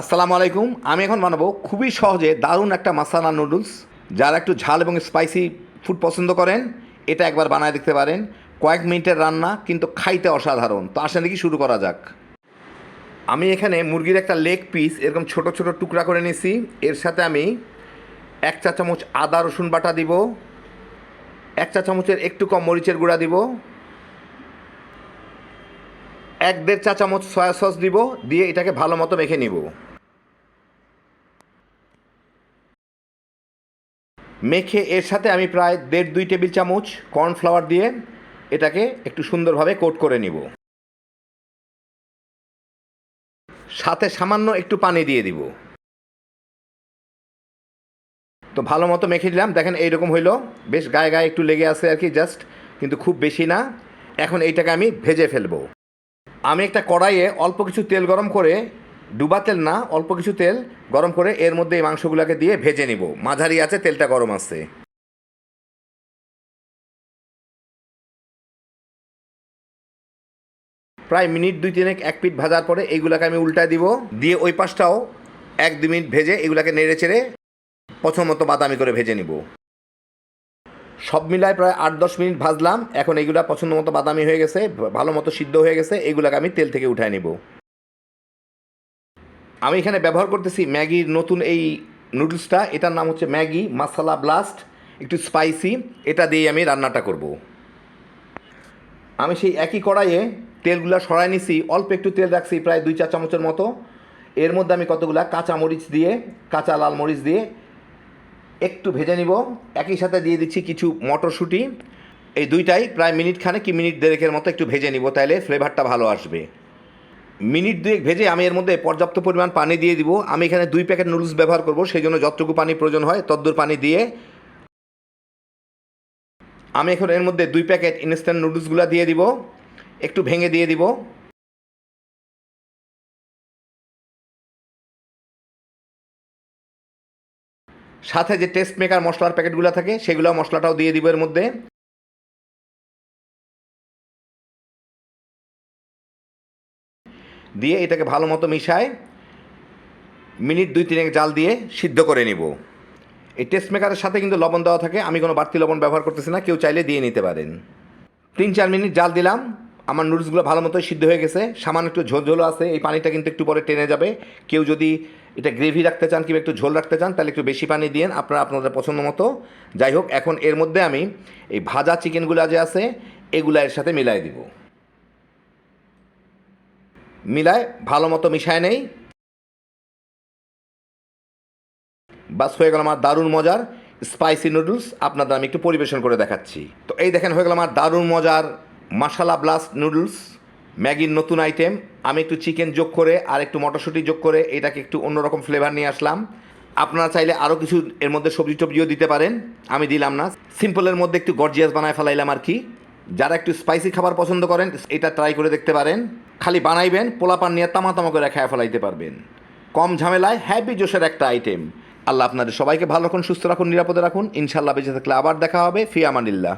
আসসালামু আলাইকুম। আমি এখন বানাবো খুবই সহজে দারুণ একটা মাসালা নুডলস। যারা একটু ঝাল এবং স্পাইসি ফুড পছন্দ করেন, এটা একবার বানায় দেখতে পারেন। কয়েক মিনিটের রান্না, কিন্তু খাইতে অসাধারণ। তো আসেন দেখি শুরু করা যাক। আমি এখানে মুরগির একটা লেগ পিস এরকম ছোট ছোট টুকরা করে নিছি এর সাথে আমি এক চা চামচ আদা, রসুন বাটা দিব। এক চা চামচের একটু কম মরিচের গুঁড়া দিব। এক দেড় চা চামচ সয়া সস দিব। দিয়ে এটাকে ভালো মতো মেখে নিব। মেখে এর সাথে আমি প্রায় দেড় দুই টেবিল চামচ কর্নফ্লাওয়ার দিয়ে এটাকে একটু সুন্দরভাবে কোট করে নিব। সাথে সামান্য একটু পানি দিয়ে দিব। তো ভালো মতো মেখে দিলাম দেখেন এইরকম হইল। বেশ গায়ে গায়ে একটু লেগে আছে আর কি, জাস্ট, কিন্তু খুব বেশি না। এখন এইটাকে আমি ভেজে ফেলব। আমি একটা কড়াইয়ে অল্প কিছু তেল গরম করে ডুবা তেল না, অল্প কিছু তেল গরম করে এর মধ্যে এই মাংসগুলোকে দিয়ে ভেজে নিব। মাঝারি আছে, তেলটা গরম আছে। প্রায় মিনিট দুই তিনেক এক পিঠ ভাজার পরে এইগুলাকে আমি উল্টায় দিব। দিয়ে ওই পাশটাও এক দু মিনিট ভেজে এগুলাকে নেড়ে চেড়ে পছন্দ মতো বাদামি করে ভেজে নিব। সব মিলায় প্রায় আট দশ মিনিট ভাজলাম। এখন এইগুলা পছন্দ মতো বাদামি হয়ে গেছে ভালো মতো সিদ্ধ হয়ে গেছে, এইগুলাকে আমি তেল থেকে উঠায় নিব। আমি এখানে ব্যবহার করতেছি ম্যাগির নতুন এই নুডলসটা। এটার নাম হচ্ছে ম্যাগি মাসালা ব্লাস্ট, একটু স্পাইসি। এটা দিয়ে আমি রান্নাটা করব। আমি সেই একই কড়াইয়ে তেলগুলো সরাই নিছি। অল্প একটু তেল রাখছি প্রায় দুই চা চামচের মতো। এর মধ্যে আমি কতগুলা কাঁচা মরিচ দিয়ে, কাঁচা লাল মরিচ দিয়ে একটু ভেজে নিব। একই সাথে দিয়ে দিচ্ছি কিছু মটরশুঁটি। এই দুইটাই প্রায় মিনিট খানে কি মিনিট দেড়েকের মতো একটু ভেজে নিব, তাইলে ফ্লেভারটা ভালো আসবে। মিনিট দুয়েক ভেজে আমি এর মধ্যে পর্যাপ্ত পরিমাণ পানি দিয়ে দিব। আমি এখানে দুই প্যাকেট নুডলস ব্যবহার করব সেই জন্য যতটুকু পানি প্রয়োজন হয় তদ্দূর পানি দিয়ে আমি এখন এর মধ্যে দুই প্যাকেট ইনস্ট্যান্ট নুডলসগুলো দিয়ে দিব, একটু ভেঙে দিয়ে দিব। সাথে যে টেস্ট মেকার মশলার প্যাকেটগুলো থাকে সেগুলো মশলাটাও দিয়ে দিব এর মধ্যে। দিয়ে এটাকে ভালো মতো মিশায় মিনিট দুই তিনেক জাল দিয়ে সিদ্ধ করে নিব। এই টেস্ট মেকারের সাথে কিন্তু লবণ দেওয়া থাকে, আমি কোনো বাড়তি লবণ ব্যবহার করতেছি না, কেউ চাইলে দিয়ে নিতে পারেন। তিন চার মিনিট জাল দিলাম, আমার নুডলসগুলো ভালো মতো সিদ্ধ হয়ে গেছে, সামান্য একটু ঝোল ঝোলও আছে, এই পানিটা কিন্তু একটু পরে টেনে যাবে। কেউ যদি এটা গ্রেভি রাখতে চান কিংবা একটু ঝোল রাখতে চান, তাহলে একটু বেশি পানি দিন আপনারা আপনাদের পছন্দ মতো। যাই হোক, এখন এর মধ্যে আমি এই ভাজা চিকেনগুলো যে আছে, এগুলা এর সাথে মিলাই দিব। মিলায় ভালো মতো মিশায় নেই। বাস হয়ে গেল আমার দারুণ মজার স্পাইসি নুডলস আপনাদের আমি একটু পরিবেশন করে দেখাচ্ছি। তো এই দেখেন হয়ে গেল আমার দারুণ মজার মাসালা ব্লাস্ট নুডলস ম্যাগির নতুন আইটেম আমি একটু চিকেন যোগ করে আর একটু মটরশুঁটি যোগ করে এটাকে একটু অন্যরকম ফ্লেভার নিয়ে আসলাম। আপনারা চাইলে আরও কিছু এর মধ্যে সবজি টবজিও দিতে পারেন। আমি দিলাম না। সিম্পলের মধ্যে একটু গর্জিয়াস বানায় ফেলাইলাম আর কি। যারা একটু স্পাইসি খাবার পছন্দ করেন, এটা ট্রাই করে দেখতে পারেন। খালি বানাইবেন, পোলাপান নিয়ে তামা তামা করে খায় ফেলাইতে পারবেন। কম ঝামেলায় হ্যাপি জোশের একটা আইটেম আল্লাহ আপনাদের সবাইকে ভালো রাখুন, সুস্থ রাখুন, নিরাপদে রাখুন। ইনশাল্লাহ বেঁচে থাকলে আবার দেখা হবে। ফিয়া আমানিল্লাহ